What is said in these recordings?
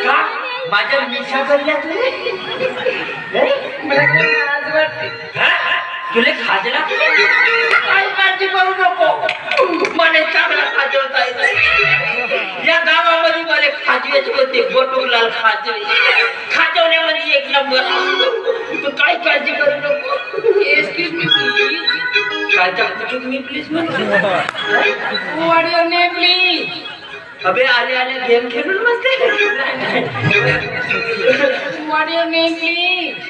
का माझ्या मिशा करल्या तुले मला काय आज वाटते तुले खाजला काय काळजी करू नको मला चांगला खाजवता येत या गावामध्ये मला खाजवेच होते बटुकलाल खाजवे खाजवण्यामध्ये एक नंबर तू काय काळजी करू नको? एक्सक्यूज मी प्लीज काय तर मी प्लीज प्लीज अबे आले आले गेम खेळून बसते व्हॉट युअर नेम प्लीज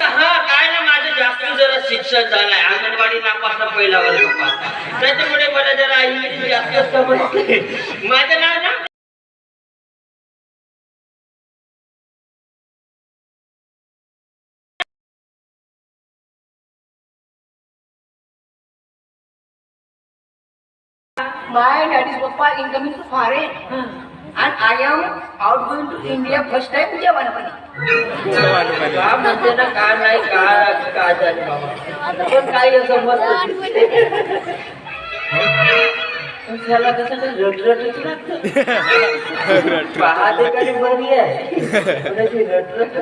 हा काय ना माझं जास्त जरा शिक्षण झालंय. अंगणवाडी नापासला पहिला वर्ग त्याच्यामुळे मला जरा इंग्लिश जास्त समजते माझं नाव my daddy's papa incoming to foreign and I am out going to India first time तुझ्या वनपणे का म्हणते ना का नाही का काय असं त्याला कसं रटरटच लागतं. बरी आहे? रटरट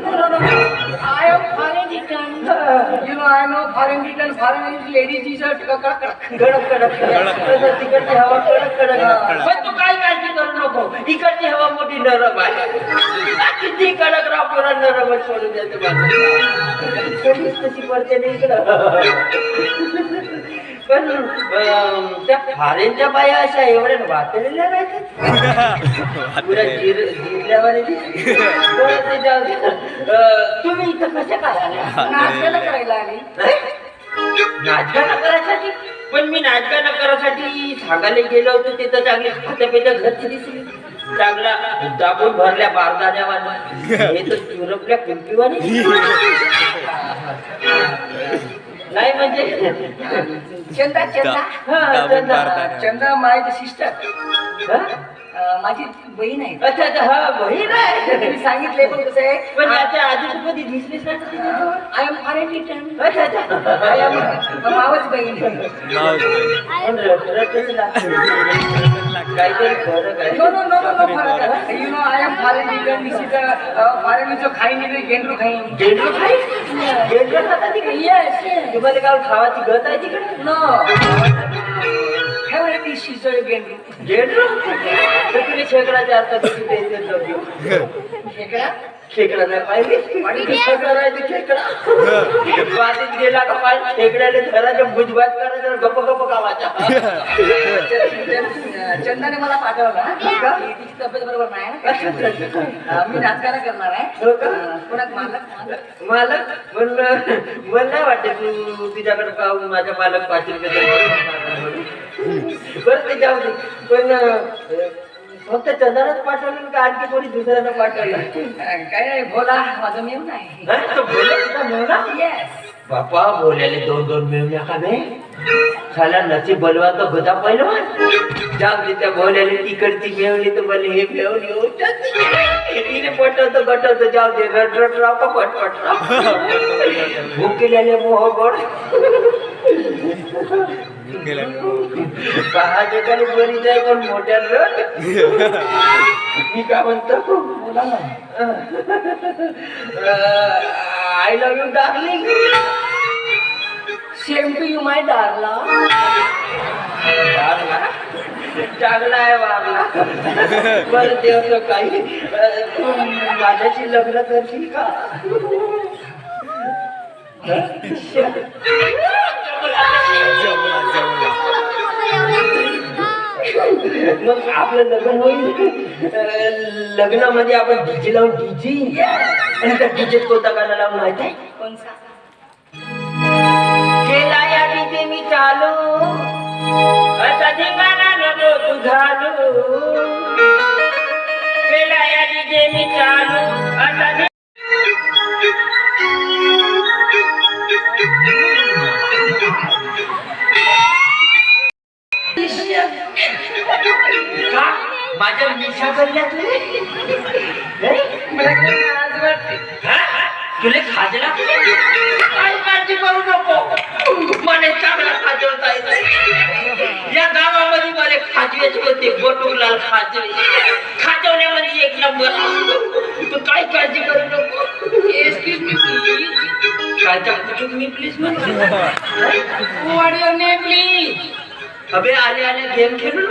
know foreign return. Foreign is ladies is a कडक कडक कडक. कडक तिकडची हवा कडक कडक. पण तू काय काळजी करू नको? इकडची हवा मोठी नरम आहे. किती कडक राव पुरा नरम सोडून तशी पडते ना इकडं. पण अं, त्या फारेनच्या बाया अशा एवढ्या वाचलेल्या राहतात पुऱ्या जिर जिरल्यावर बरं, ते जाऊ दे. अं, तुम्ही इथं कशा काय आल्या? नाश्त्याला करायला आली? नाचगाणं करायसाठी? पण मी नाचगाणं करायसाठी सांगायला गेलो होतो तिथं चांगली खात्या पित्या घरची दिसली. चांगला दाबून भरल्या बारदाण्यावाने हे तर युरोपल्या कुंपीवाने नाही म्हणजे चंदा चंदा हा, चंदा. चंदा माय सिस्टर हा? माझी बहीण आहे. अच्छा अच्छा हा बहीण आहे. मी सांगितलंय पण कसं आहे? पण त्याच्या आधी तू कधी दिसलीस नाही? आय एम फॉरेन रिटर्न अच्छा अच्छा आय एम मावच बहीण. काहीतरी no no no no no फरक आहे. You know I am foreign में जो गेंडू गेंडू खाई? गेंडू खाता तिकडे? यस तुम्हाला काय खावाची गत आहे तिकडे? नो इज गेंडू गेंडू तर तुम्ही शेकडाच्या आता नको घेऊ. खेकडा नाही पाहिजे. खेकडा गेला का पाहिजे खेकड्याने घराच्या भुजभात करायचं गप्प गप्प गावाच्या. चंदाने मला पाठवला की? तिची तब्येत बरोबर नाही मी नाचगाणं करणार आहे. हो कोणाक मालक? मालक. म्हणलं मला नाही वाटत तू तुझ्याकडे पाहून माझ्या मालक पाटील बरं ते जाऊ दे. पण फक्त चंदनच पाठवलं का आणखी कोणी दुसऱ्यानं पाठवलं? काय नाही बोला माझं नाही. हा, तो बोलला तुझा मेवना? येस बापा बोलायला दोन दोन मेवण्या का नाही? साला नसीब बलवा तो गदा पहिलवान जाम त्या बोलायला तिकडची मेवली तर मला हे मेवली होतात तिने पटवतो गटवतो जाऊ दे रट रट राव का पट पट राव भूक केलेले मोह गोड. पहा ठिकाणी बरी जाय पण मोठ्या रट मी काय म्हणतो बोला ना I love you darling same to you my डारला चांगला आहे वागला बरं ते काही अं, तू माझ्याशी लग्न करशील का मग आपलं लग्न होईल लग्नामध्ये आपण डीजे लावून डीजी आणि त्या डीजेत कोणता गाणं लावून माहिती आहे केला या डीजे मी चालू असा ठिकाणा नको तू केला या डीजे मी चालू असा मला काय आज वाटते? तुले खाजला? काही काळजी करू नको. मला चांगला खाजवता येत या गावामध्ये मला खाजवेच होते गोटूलाल खाजवे. खाजवण्यामध्ये एक नंबर तू काय काळजी करू नको. एक्सक्यूज मी प्लीज काय म्हणतो प्लीज अबे आले आले गेम खेळून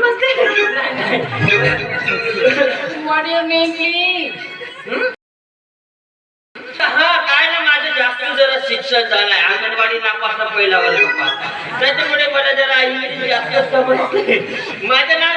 युअर नेम प्लीज हा काय ना माझं जास्त जरा शिक्षण झालंय. अंगणवाडी नापासला पहिला वर्ग त्याच्यामुळे मला जरा इंग्लिश जास्त समजते माझं नाव